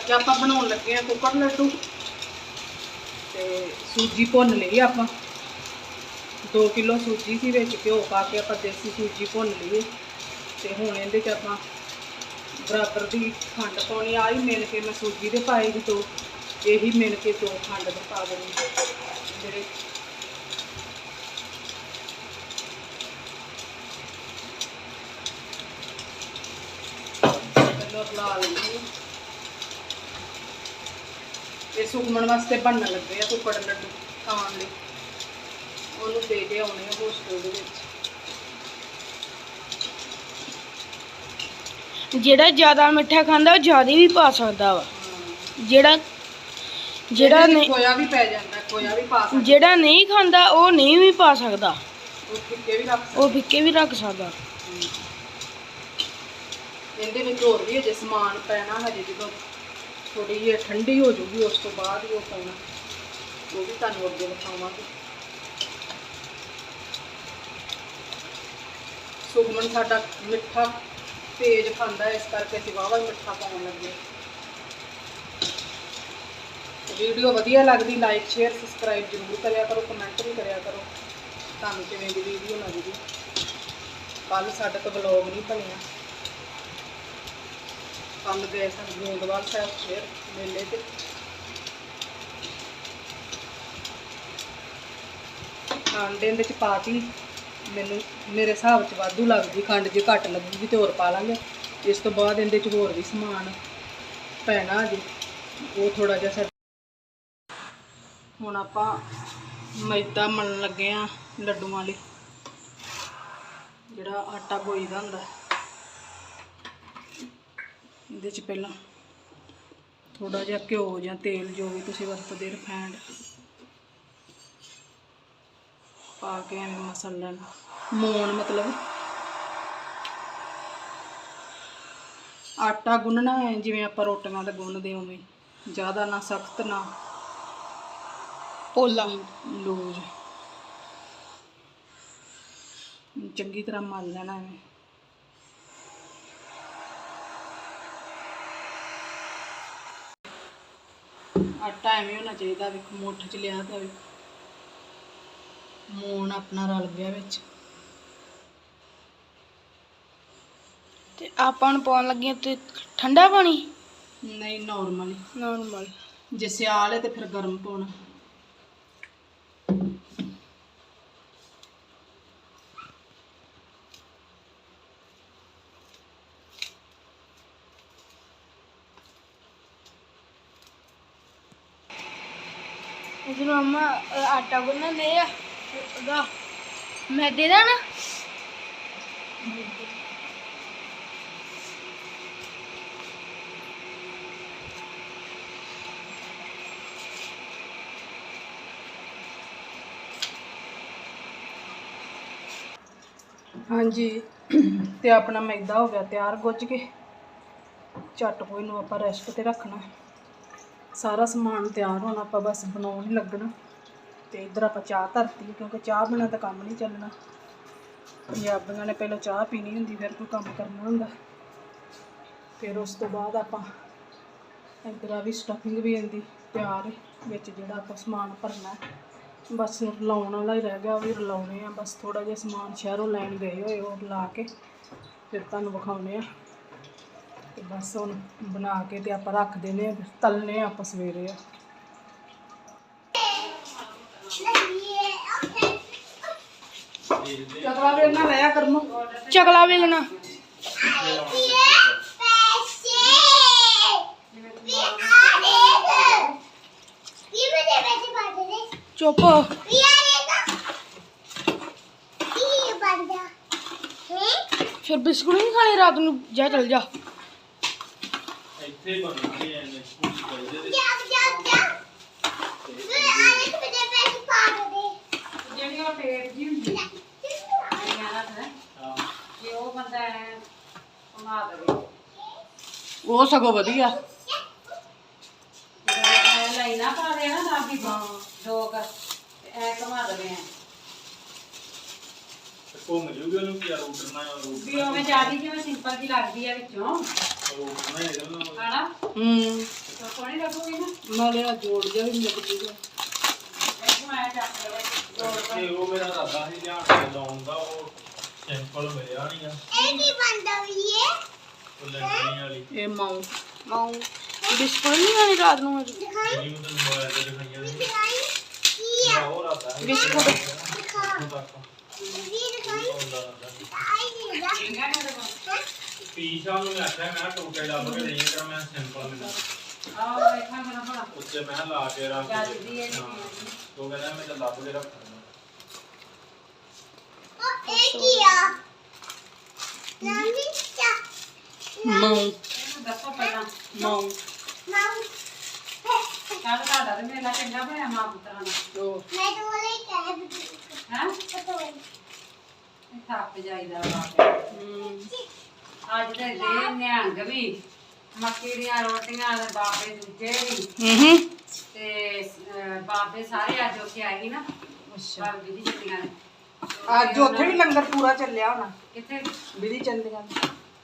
ਅੱਜ ਆਪਾਂ ਬਣਾਉਣ ਲੱਗੇ ਆ ਕੁੱਕਰ ਲੱਡੂ ਤੇ ਸੂਜੀ ਭੁੰਨ ਲਈ ਆਪਾਂ। 2 ਕਿਲੋ ਸੂਜੀ ਸੀ ਵਿੱਚ ਘਿਓ ਪਾ ਕੇ ਆਪਾਂ ਦੇਸੀ ਸੂਜੀ ਭੁੰਨ ਲਈ ਤੇ ਹੁਣ ਇਹਦੇ ਚ ਆਪਾਂ ਬਰਾਬਰ ਦੀ ਖੰਡ ਪਾਉਣੀ ਆਈ ਮਿਲ ਕੇ ਮੈਂ ਸੂਜੀ ਦੇ ਪਾਏ ਦੀ ਦੋ। ਇਹੀ ਮਿਲ ਕੇ ਦੋ ਖੰਡ ਦੇ ਪਾ ਦੇਣੀ ਜਿਹੜੇ ਪਹਿਲਾਂ ਲਾ ਲੈਂਦੀ ਇਹ ਸੁਗਮਣ ਵਾਸਤੇ ਬਣਨ ਲੱਗੇ ਆ ਕੁੱਕੜ ਲੱਡੂ ਖਾਣ ਲਈ। ਉਹਨੂੰ ਦੇ ਕੇ ਆਉਣੇ ਆ ਹੋਸਟਲ ਦੇ ਵਿੱਚ। ਜਿਹੜਾ ਜ਼ਿਆਦਾ ਮਿੱਠਾ ਖਾਂਦਾ ਉਹ ਜ਼ਿਆਦਾ ਵੀ ਪਾ ਸਕਦਾ ਵਾ। ਜਿਹੜਾ ਜਿਹੜਾ ਨਹੀਂ ਖੋਇਆ ਵੀ ਪੈ ਜਾਂਦਾ ਖੋਇਆ ਵੀ ਪਾ ਸਕਦੇ। ਜਿਹੜਾ ਨਹੀਂ ਖਾਂਦਾ ਉਹ ਨਹੀਂ ਵੀ ਪਾ ਸਕਦਾ। ਉਹ ਫਿੱਕੇ ਵੀ ਰੱਖ ਸਕਦੇ। ਉਹ ਫਿੱਕੇ ਵੀ ਰੱਖ ਸਕਦਾ। ਇਹਦੇ ਵਿੱਚ ਹੋਰ ਵੀ ਅਜੇ ਸਮਾਨ ਪੈਣਾ ਹਜੇ ਜਦੋਂ ਥੋੜੀ ਜਿਹੀ ਠੰਡੀ ਹੋ ਜੂਗੀ, ਉਸ ਤੋਂ ਬਾਅਦ ਉਹ ਪਾਉਣਾ। ਉਹ ਵੀ ਤੁਹਾਨੂੰ ਅੱਗੇ ਦਿਖਾਵਾਂਗੇ ਸੁਖਮਨ ਸਾਡਾ ਮਿੱਠਾ ਤੇਜ਼ ਖਾਂਦਾ, ਇਸ ਕਰਕੇ ਅਸੀਂ ਵਾਹਵਾ ਮਿੱਠਾ ਪਾਉਣ ਲੱਗੇ। ਵੀਡੀਓ ਵਧੀਆ ਲੱਗਦੀ ਲਾਈਕ ਸ਼ੇਅਰ ਸਬਸਕ੍ਰਾਈਬ ਜ਼ਰੂਰ ਕਰਿਆ ਕਰੋ ਕਮੈਂਟ ਵੀ ਕਰਿਆ ਕਰੋ। ਤੁਹਾਨੂੰ ਕਿਵੇਂ ਦੀ ਵੀਡੀਓ ਲੱਗਦੀ। ਕੱਲ ਸਾਡੇ ਤੋਂ ਵਲੌਗ ਨਹੀਂ ਬਣਿਆ। ਕੱਲ ਗਏ ਸਨ ਗੋਂਦਵਾਲ ਸਾਹਿਬ ਸ਼ੇਰ ਮੇਲੇ ਤੇ। ਖੰਡ ਇਹਦੇ ਚ ਪਾਤੀ ਮੈਨੂੰ, ਮੇਰੇ ਹਿਸਾਬ ਚ ਵਾਧੂ ਲੱਗਦੀ, ਖੰਡ ਜੇ ਘੱਟ ਲੱਗੂਗੀ ਤੇ ਹੋਰ ਪਾ ਲਾਂਗੇ। ਇਸ ਤੋਂ ਬਾਅਦ ਇਹਦੇ ਚ ਹੋਰ ਵੀ ਸਮਾਨ ਪੈਣਾ ਜੀ। ਉਹ ਥੋੜਾ ਜਿਹਾ ਸਾ ਹੁਣ ਆਪਾਂ ਮੈਦਾ ਮਲਣ ਲੱਗੇ ਆ ਲੱਡੂਆਂ ਲਈ। ਜਿਹੜਾ ਆਟਾ ਗੋਈਦਾ ਹੁੰਦਾ। ਇਹਦੇ ਚ ਪਹਿਲਾਂ ਥੋੜਾ ਜਿਹਾ ਘਿਓ ਜਾਂ ਤੇਲ ਜੋ ਵੀ ਤੁਸੀਂ ਵਰਤਦੇ ਰਿਫਾਈਂਡ ਪਾ ਕੇ ਐਵੇਂ ਮਸਲ ਲੈਣਾ ਮੋਣ ਮਤਲਬ ਆਟਾ ਗੁੰਨਣਾ ਹੈ, ਜਿਵੇਂ ਆਪਾਂ ਰੋਟੀਆਂ ਦਾ ਗੁੰਨਦੇ ਉਵੇਂ ਜ਼ਿਆਦਾ ਨਾ ਸਖਤ, ਨਾ ਪੋਲਾ, ਲੂਜ। ਚੰਗੀ ਤਰ੍ਹਾਂ ਮਲ ਲੈਣਾ ਐਵੇਂ। ਆਟਾ ਐਵੇਂ ਹੋਣਾ ਚਾਹੀਦਾ ਵੀ ਮੁੱਠ ਚ ਲਿਆ ਤਾਂ ਵੀ ਮੂਣ ਆਪਣਾ ਰਲ ਗਿਆ ਵਿੱਚ। ਤੇ ਆਪਾਂ ਨੂੰ ਪਾਉਣ ਲੱਗੇ ਤੇ ਠੰਡਾ ਪਾਣੀ? ਨਹੀਂ ਨਾਰਮਲੀ ਨਾਰਮਲ ਜੇ ਸਿਆਲ ਹੈ ਤੇ ਫਿਰ ਗਰਮ ਪਾਉਣਾ। ਆਟਾ ਗੁੰਨਣ ਦੇ ਆ ਉਹਦਾ ਮੈਦੇ ਦਾ ਨਾ। ਹਾਂਜੀ, ਤੇ ਆਪਣਾ ਮੈਦਾ ਹੋ ਗਿਆ ਤਿਆਰ ਗੁੱਝ ਕੇ। ਝੱਟ ਕੋਈ ਨੂੰ ਆਪਾਂ ਰੈਸਟ ਤੇ ਰੱਖਣਾ। ਸਾਰਾ ਸਮਾਨ ਤਿਆਰ ਹੋਣਾ, ਆਪਾਂ ਬਸ ਬਣਾਉਣ ਲੱਗਣਾ। ਤੇ ਇਧਰ ਆਪਾਂ ਚਾਹ ਧਰਤੀ ਕਿਉਂਕਿ ਚਾਹ ਬਿਨਾਂ ਤਾਂ ਕੰਮ ਨਹੀਂ ਚੱਲਣਾ। ਪੰਜਾਬੀਆਂ ਨੇ ਪਹਿਲਾਂ ਚਾਹ ਪੀਣੀ ਹੁੰਦੀ, ਫਿਰ ਕੋਈ ਕੰਮ ਕਰਨਾ ਹੁੰਦਾ। ਫਿਰ ਉਸ ਤੋਂ ਬਾਅਦ ਆਪਾਂ ਇੱਧਰ ਆ ਵੀ ਸਟਫਿੰਗ ਵੀ ਆਂਦੀ ਤਿਆਰ ਵਿੱਚ ਜਿਹੜਾ ਆਪਾਂ ਸਮਾਨ ਭਰਨਾ। ਬਸ ਰਲਾਉਣ ਵਾਲਾ ਹੀ ਰਹਿ ਗਿਆ, ਉਹ ਵੀ ਰਲਾਉਣੇ ਆ। ਬਸ ਥੋੜਾ ਜਿਹਾ ਸਮਾਨ ਸ਼ਹਿਰੋਂ ਲੈਣ ਗਏ ਹੋਏ, ਉਹ ਲਾ ਕੇ ਫਿਰ ਤੁਹਾਨੂੰ ਵਿਖਾਉਣੇ ਆ। ਤੇ ਬਸ ਹੁਣ ਬਣਾ ਕੇ ਤੇ ਆਪਾਂ ਰੱਖ ਦੇਣੇ ਆ, ਤਲਨੇ ਆ ਆਪਾਂ ਸਵੇਰੇ ਆ। ਚਕਲਾ ਵੀ ਨਾ ਲਿਆ ਕਰਮੋ। ਚਕਲਾ ਵੇਲਣਾ ਚੁੱਪ। ਫਿਰ ਬਿਸਕੁਟ ਨਹੀਂ ਖਾਣੇ ਰਾਤ ਨੂੰ। ਜਾ ਚਲ ਜਾ। ਇੱਥੇ ਬਣਦੇ ਐ ਨੇ ਕੁਝ ਕਰਦੇ ਜਿਹੜੀਆਂ ਪੇਟ ਜੀ ਹੁੰਦੀ। ਉਹ ਸਗੋਂ ਵਧੀਆ। ਲਾਈਨਾ ਪਾ ਦੇਣਾ ਨਾ ਵੀ ਦੋ ਕ ਐ ਘਮਾ ਦਵੇ ਘੁੰਮ ਜੂਗੇ ਉਹਨੂੰ ਕੀ ਯਾਰ ਉਡਣਾ ਰੂਟ ਵੀ ਉਵੇਂ ਜਿਆਦੀ ਜਿਵੇਂ ਸਿੰਪਲ ਜੀ ਲੱਗਦੀ ਆ ਵਿੱਚੋਂ। ਉਡਣਾ ਹੀ ਨਿਕਲਣਾ ਹਨਾ? ਹੂੰ। ਸੋਹਣੀ ਲੱਗੂਗੀ ਨਾ। ਨਾਲੇ ਆ ਜੋੜ ਜਿਹਾ ਵੀ ਮਿਲ ਜੂਗਾ। ਇੱਥੋਂ ਆਇਆ ਚੱਕ ਲਵੇ ਤੇ ਉਹ ਮੇਰਾ ਦਾਦਾ ਸੀ ਤੇ ਉਹ ਸਿੰਪਲ ਮਿਲਿਆ ਨਹੀਂ ਆ। ਇਹ ਕੀ ਬੰਦਾ ਵੀ ਹੈ ਉਹ ਲੈਣੀ ਵਾਲੀ। ਇਹ ਮਾਊ। ਮਾਉ ਡਿਸਪਲੇ ਨਹੀਂ ਆਣੀ ਰਾਤ ਨੂੰ? ਅੱਜ ਦਿਖਾਈ। ਜਿਹੜੀ ਮੈਂ ਤੈਨੂੰ ਮੋਬਾਈਲ ਤੇ ਦਿਖਾਈਆਂ ਸੀ ਦਿਖਾਈ ਕੀ ਮੇਰਾ ਉਹ ਰਾਦਾ ਹੈ ਬਿਸਕੁਟ ਦਿਖਾ। ਤੱਕ। ਵੀ ਦਿਖਾਈ। ਹੁੰਦਾ ਰਹਿੰਦਾ ਆਈ ਨਹੀਂ ਦਾ ਚੰਗਾ ਨਹੀਂ ਉਹਦੇ ਕੋਲ। ਪੀਸ਼ਾ ਨੂੰ ਮੈਂ ਆਖਿਆ ਮੈਂ ਕਿਹਾ ਟੋਟੇ ਲੱਭ ਕੇ ਦੇਈਂ ਤੇ ਮੈਂ ਸਿੰਪਲ ਮਿਲਿਆ ਆਹ ਵੇਖਾਂ ਮੇਰਾ ਭਲਾ। ਉੱਤੇ ਮੈਂ ਕਿਹਾ ਲਾ ਕੇ ਰੱਖ ਦੇ। ਚੱਲਦੀ ਹੈ। ਨੀ। ਹਾਂ। ਉਹ ਕਹਿੰਦਾ ਮੈਂ ਤਾਂ ਲੱਭ ਕੇ ਰੱਖਾਂਗਾ ਉਹ ਇਹ ਕੀ ਆ? ਮਾਊ ਮਾਉ ਕੱਲ ਤੁਹਾਡਾ ਤੇ ਮੇਲਾ ਚੰਗਾ ਬਣਿਆ ਮਾਂ ਪੁੱਤਰਾਂ ਦਾ ਤਾਂ ਦਿੱਤੀ ਹੈ ਥੱਕ ਜਾਈਦਾ ਵਾ ਹਮ, ਅੱਜ ਤੇ ਦੇ ਨਿਹੰਗ ਵੀ ਮੱਕੀ ਦੀਆਂ ਰੋਟੀਆਂ ਦੇ ਬਾਬੇ ਦੂਜੇ ਵੀ ਹਮ ਤੇ ਅਹ, ਬਾਬੇ ਸਾਰੇ ਅੱਜ ਉੱਥੇ ਆਏ ਸੀ ਨਾ। ਅੱਛਾ। ਬਾਬੇ ਦੀ ਜੁੱਤੀਆਂ ਨੇ। ਅੱਜ ਉੱਥੇ ਵੀ ਲੰਗਰ ਪੂਰਾ ਚੱਲਿਆ ਹੋਣਾ। ਕਿੱਥੇ ਵਿਧੀ ਚੰਦੀਆਂ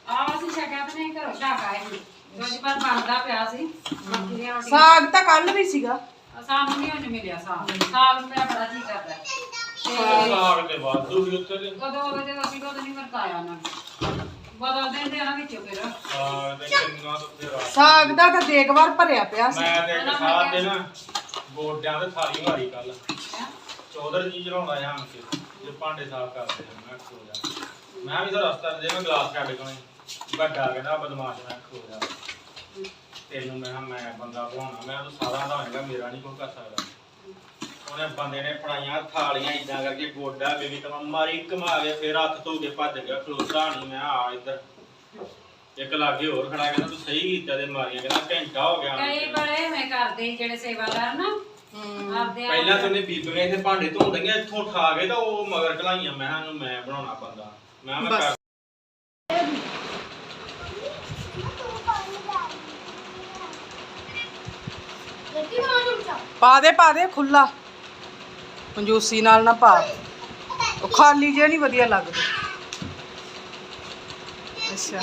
ਆ ਅਸੀਂ ਛਕਿਆ ਤੇ ਨਹੀਂ ਘਰੋਂ ਢਾਕ ਆਏ ਕਿਉਂਕਿ ਪਰ ਬਣਦਾ ਪਿਆ ਸੀ। ਮੱਕੀ ਦੀਆਂ ਰੋਟੀਆਂ ਸਾਗ ਤਾਂ ਕੱਲ ਵੀ ਸੀਗਾ। ਸਾਗ ਨਹੀਂ ਉਹਨੂੰ ਮਿਲਿਆ ਸਾਗ। ਸਾਗ ਮੇਰਾ ਬੜਾ ਜੀ ਕਰਦਾ। ਲਾਗ ਤੇ ਵਾਧੂ ਵੀ ਉੱਤੇ ਤੇ। ਕਦੋਂ ਹੋਵੇ ਤੇ ਅਸੀਂ ਕਦੋਂ ਨਹੀਂ ਵਰਤਾਇਆ ਉਹਨਾਂ ਨੇ। ਬਦਲ ਦਿੰਦੇ ਆ ਨਾ ਵਿੱਚੋਂ ਫਿਰ। ਸਾਗ ਤੇ ਕਿੰਨਾ ਰਾਤ ਸਾਗ ਦਾ ਤਾਂ ਦੇਖਵਾਰ ਭਰਿਆ ਪਿਆ ਸੀ। ਮੈਂ ਤੇ ਇੱਕ ਸਾਥ ਦੇ ਨਾ ਗੋਡਿਆਂ ਤੇ ਥਾਲੀ ਵਾਰੀ ਕੱਲ? ਚੌਧਰ ਜੀ ਚੜਾਉਂਦਾ ਜਾਂ ਕੇ ਜੇ ਭਾਂਡੇ ਸਾਫ਼ ਕਰਦੇ ਆ ਮੈਂ ਖੋ ਜਾ। ਮੈਂ ਵੀ ਤਾਂ ਰਸਤਾ ਦੇ ਮੈਂ ਗਲਾਸ ਛੱਡ ਕੇ ਵੱਡਾ ਕਹਿੰਦਾ, ਬਦਮਾਸ਼ ਮੈਂ ਖੋ ਜਾ। ਤੈਨੂੰ ਮੈਂ ਕਿਹਾ, ਮੈਂ ਬੰਦਾ ਬਣਾਉਣਾ, ਮੈਂ ਤਾਂ ਸਾਰਾ ਦਾ ਹੋਏਗਾ ਮੇਰਾ ਨਹੀਂ ਕੋਈ ਕਰ ਸਕਦਾ। ਉਹਨੇ ਬੰਦੇ ਨੇ ਪੜਾਈਆਂ ਥਾਲੀਆਂ ਇਦਾਂ ਕਰਕੇ ਗੋਡਾ ਬੇਬੀ ਤਮਾ ਮਾਰੀ ਘਮਾ ਕੇ ਫੇਰ ਹੱਥ ਧੋ ਕੇ ਭੱਜ ਗਿਆ, ਖਲੋਤਾ ਨਹੀਂ ਮੈਂ, ਆ ਇੱਧਰ। ਇੱਕ ਲਾਗੇ ਹੋਰ ਖੜਾ ਕਹਿੰਦਾ, ਤੂੰ ਸਹੀ ਕੀਤਾ ਤੇ ਮਾਰੀਆਂ, ਕਹਿੰਦਾ ਘੰਟਾ ਹੋ ਗਿਆ। ਕਈ ਬੜੇ ਮੈਂ ਕਰਦੇ ਜਿਹੜੇ ਸੇਵਾਦਾਰ ਨਾ ਆਪਦੇ ਆਪ- ਪਹਿਲਾਂ ਤਾਂ ਉਹਨੇ ਬੀਬੀਆਂ ਇੱਥੇ ਭਾਂਡੇ ਧੋਂਦੀਆਂ ਇੱਥੋਂ ਉਠਾ ਕੇ ਤਾਂ ਉਹ ਮਗਰ ਢਲਾਈਆਂ ਮੈਂ ਕਿਹਾ ਇਹਨੂੰ ਮੈਂ ਬਣਾਉਣਾ ਬੰਦਾ। ਮੈਂ ਮੈਂ। ਕਰ ਚਮਚਾ ਪਾ ਦੇ ਪਾ ਦੇ ਖੁੱਲਾ ਕੰਜੂਸੀ ਨਾਲ ਨਾ ਪਾ। ਉਹ ਖਾਲੀ ਜਿਹਾ ਨਹੀਂ ਵਧੀਆ ਲੱਗਦਾ। ਅੱਛਾ।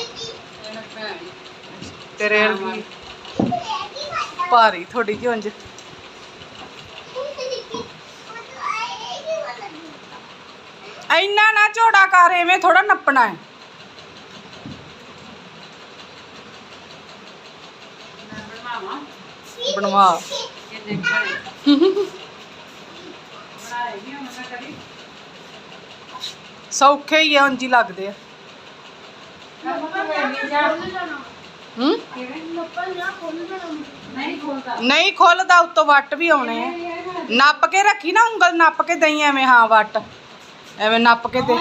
ਤੇਰੇ ਵਰਗੀ। ਭਾਰੀ ਥੋੜੀ ਜਿਹੀ ਉਂਝ। ਇੰਨਾ ਨਾ ਝੋੜਾ ਕਰ, ਐਵੇਂ ਥੋੜਾ ਨੱਪਣਾ ਹੈ। ਬਣਵਾ। ਸੌਖੇ ਹੀ ਆ, ਉਂਝ ਲੱਗਦੇ ਆ। ਹੂੰ? ਨਹੀਂ ਖੋਲਦਾ ਖੁੱਲਦਾ, ਉੱਤੋਂ ਵੱਟ ਵੀ ਆਉਣੇ ਆ। ਨੱਪ ਕੇ ਰੱਖੀ ਨਾ ਉਂਗਲ, ਨੱਪ ਕੇ ਦਈ ਐਵੇਂ, ਹਾਂ, ਵੱਟ। ਐਵੇਂ ਨੱਪ ਕੇ ਲੂੰ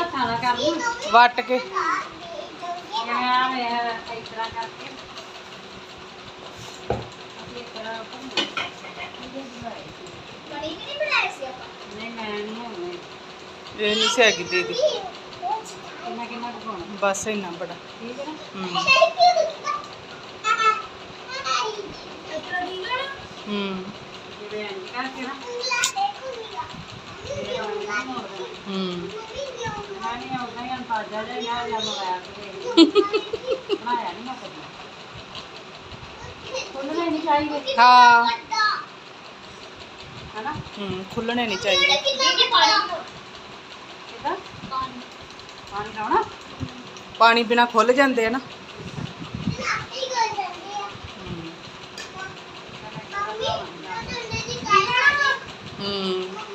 ਵੱਟ ਕੇ। ਇਹ ਨਹੀਂ ਸੀ ਹੈਗੀ ਦੀਦੀ। ਬਸ ਇੰਨਾ ਬੜਾ। ਠੀਕ ਹੈ। ਹੂੰ। ਚਾਹੀਦਾ ਹਾਂ ਹੈਨਾ ਹੂੰ ਖੁੱਲਣੇ ਨਹੀਂ ਚਾਹੀਦੇ। ਪਾਣੀ ਲਾਉਣਾ ਪਾਣੀ ਬਿਨਾ ਖੁੱਲ ਜਾਂਦੇ ਆ ਨਾ। ਹੂੰ।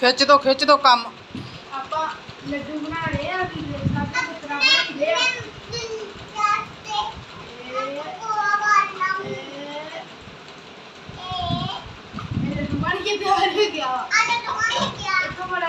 ਖਿੱਚ ਦੋ ਖਿੱਚ ਦੋ ਕੰਮ। ਆਪਾਂ ਲੱਡੂ ਬਣਾ ਰਹੇ ਆ, ਵੀ ਸਭ ਤੋਂ ਪੁੱਤਰਾ ਬਣਾ ਲਿਆ। ਇਹ ਲੱਡੂ ਬਣ ਕੇ ਤਿਆਰ ਹੋ ਗਿਆ। ਇੱਕ ਬੜਾ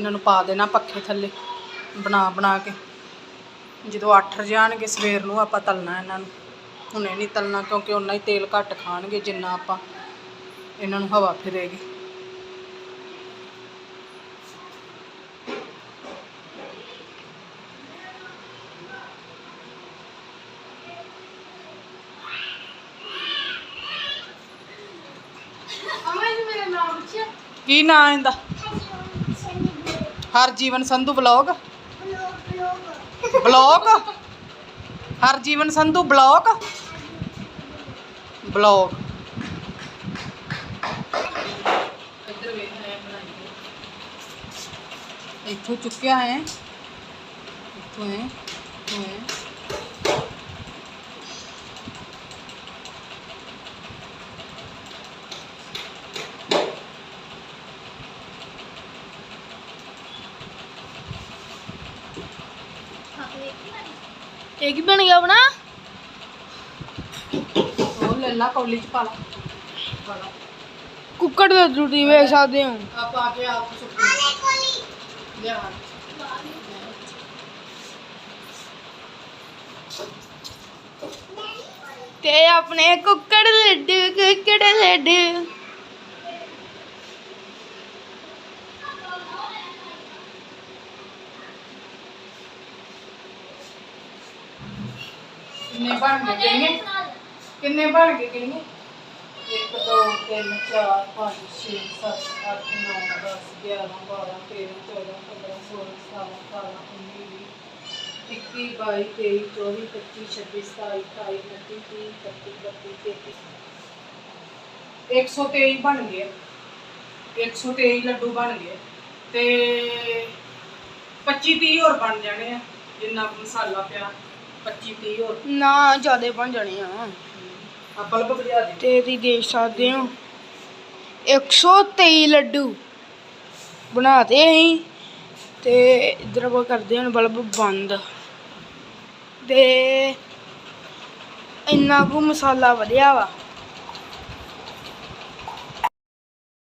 ਇਹਨਾਂ ਨੂੰ ਪਾ ਦੇਣਾ ਪੱਖੇ ਥੱਲੇ ਬਣਾ ਬਣਾ ਕੇ। ਜਦੋਂ ਅੱਠ ਜਾਣਗੇ ਸਵੇਰ ਨੂੰ ਆਪਾਂ ਤਲਣਾ ਇਹਨਾਂ ਨੂੰ। ਹੁਣੇ ਨਹੀਂ ਤਲਣਾ ਕਿਉਂਕਿ ਉਨਾ ਹੀ ਤੇਲ ਘੱਟ ਖਾਣਗੇ ਜਿੰਨਾ ਆਪਾਂ ਇਹਨਾਂ ਨੂੰ ਹਵਾ ਫਿਰੇਗੀ। ਇਹ ਕੀ ਨਾਂ ਇਹਦਾ? Harjeevan Sandhu vlog vlog Harjeevan Sandhu vlog vlog ਇੱਧਰ ਵੇਖਣਾ ਹੈ ਬਣਾਈਏ ਇੱਥੋਂ ਚੁੱਕਿਆ ਹੈ ਇੱਥੋਂ ਹੈ ਇਹ ਕੀ ਬਣ ਗਿਆ ਆਪਣਾ। ਉਹ ਲੈ ਲਾ ਕੌਲੀ ਚ ਪਾ ਲਾ। ਕੁੱਕੜ ਦੇ ਤੁਸੀਂ ਵੇਖ ਸਕਦੇ ਹੋ। ਆਪ ਆ ਕੇ ਆਪ ਸੁੱਕ ਤੇ ਆਪਣੇ ਕੁੱਕੜ ਲੱਡੂ ਕੁੱਕੜ ਲੱਡੂ। ਕਿੰਨੇ ਬਣ ਗਏ ਕਿੰਨੇ? ਕਿੰਨੇ ਬਣ ਗਏ ਕਿੰਨੇ? 1 2 3 4 5 6 7 8 9 10 11 12 13 14 15 16 17 18 19 21 22 23 24 25 26 27 28 29 30 31 32 33 123 ਬਣ ਗਏ। 123 ਲੱਡੂ ਬਣ ਗਏ। ਤੇ 25 30 ਹੋਰ ਬਣ ਜਾਣੇ ਆ, ਜਿੰਨਾ ਮਸਾਲਾ ਪਿਆ। 25 30 ਹੋਰ। ਨਾ ਜਿਆਦੇ ਬਣ ਜਾਣੇ ਆ। ਆ ਬਲਬ ਬੁਝਾ ਦੇ। ਤੇ ਤੁਸੀਂ ਦੇਖ ਸਕਦੇ ਹੋ। 123 ਲੱਡੂ ਬਣਾਤੇ ਅਸੀਂ। ਤੇ ਇਧਰ ਆਪਾਂ ਕਰਦੇ ਹਾਂ ਬਲਬ ਬੰਦ। ਤੇ ਇੰਨਾ ਕੁ ਮਸਾਲਾ ਵਧਿਆ ਵਾ।